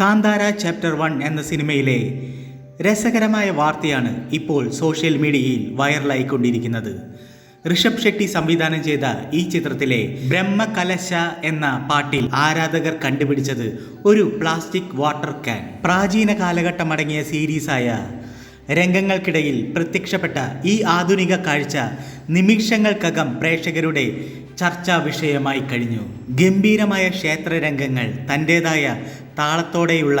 Kantara chapter one എന്ന സിനിമയിലെ രസകരമായ വാർത്തയാണ് ഇപ്പോൾ സോഷ്യൽ മീഡിയയിൽ വൈറലായിക്കൊണ്ടിരിക്കുന്നത്. ഋഷഭ് ഷെട്ടി സംവിധാനം ചെയ്ത ഈ ചിത്രത്തിലെ ബ്രഹ്മകലശ എന്ന പാട്ടിൽ ആരാധകർ കണ്ടുപിടിച്ചത് ഒരു പ്ലാസ്റ്റിക് വാട്ടർ ക്യാൻ. പ്രാചീന കാലഘട്ടം അടങ്ങിയ സീരീസായ രംഗങ്ങൾക്കിടയിൽ പ്രത്യക്ഷപ്പെട്ട ഈ ആധുനിക കാഴ്ച നിമിഷങ്ങൾക്കകം പ്രേക്ഷകരുടെ ചർച്ചാ വിഷയമായി കഴിഞ്ഞു. ഗംഭീരമായ ക്ഷേത്രരംഗങ്ങൾ തന്റേതായ താളത്തോടെയുള്ള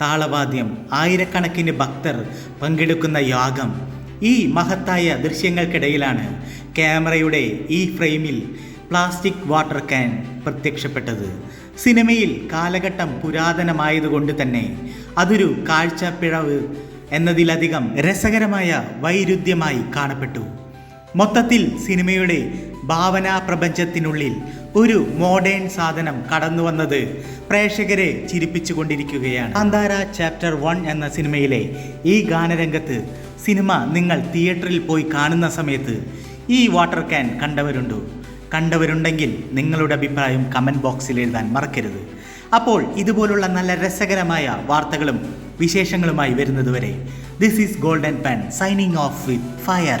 താളവാദ്യം ആയിരക്കണക്കിന് ഭക്തർ പങ്കെടുക്കുന്ന യാഗം ഈ മഹത്തായ ദൃശ്യങ്ങൾക്കിടയിലാണ് ക്യാമറയുടെ ഈ ഫ്രെയിമിൽ പ്ലാസ്റ്റിക് വാട്ടർ ക്യാൻ പ്രത്യക്ഷപ്പെട്ടത്. സിനിമയിൽ കാലഘട്ടം പുരാതനമായതുകൊണ്ട് തന്നെ അതൊരു കാഴ്ചപ്പിഴവ് എന്നതിലധികം രസകരമായ വൈരുദ്ധ്യമായി കാണപ്പെട്ടു. മൊത്തത്തിൽ സിനിമയുടെ ഭാവനാ പ്രപഞ്ചത്തിനുള്ളിൽ ഒരു മോഡേൺ സാധനം കടന്നു വന്നത് പ്രേക്ഷകരെ ചിരിപ്പിച്ചുകൊണ്ടിരിക്കുകയാണ്. കാന്താര ചാപ്റ്റർ വൺ എന്ന സിനിമയിലെ ഈ ഗാനരംഗത്ത് സിനിമ നിങ്ങൾ തിയേറ്ററിൽ പോയി കാണുന്ന സമയത്ത് ഈ വാട്ടർ ക്യാൻ കണ്ടവരുണ്ടോ? കണ്ടവരുണ്ടെങ്കിൽ നിങ്ങളുടെ അഭിപ്രായം കമന്റ് ബോക്സിൽ എഴുതാൻ മറക്കരുത്. അപ്പോൾ ഇതുപോലുള്ള നല്ല രസകരമായ വാർത്തകളും വിശേഷങ്ങളുമായി വരുന്നതുവരെ this is Golden Pan signing off with fire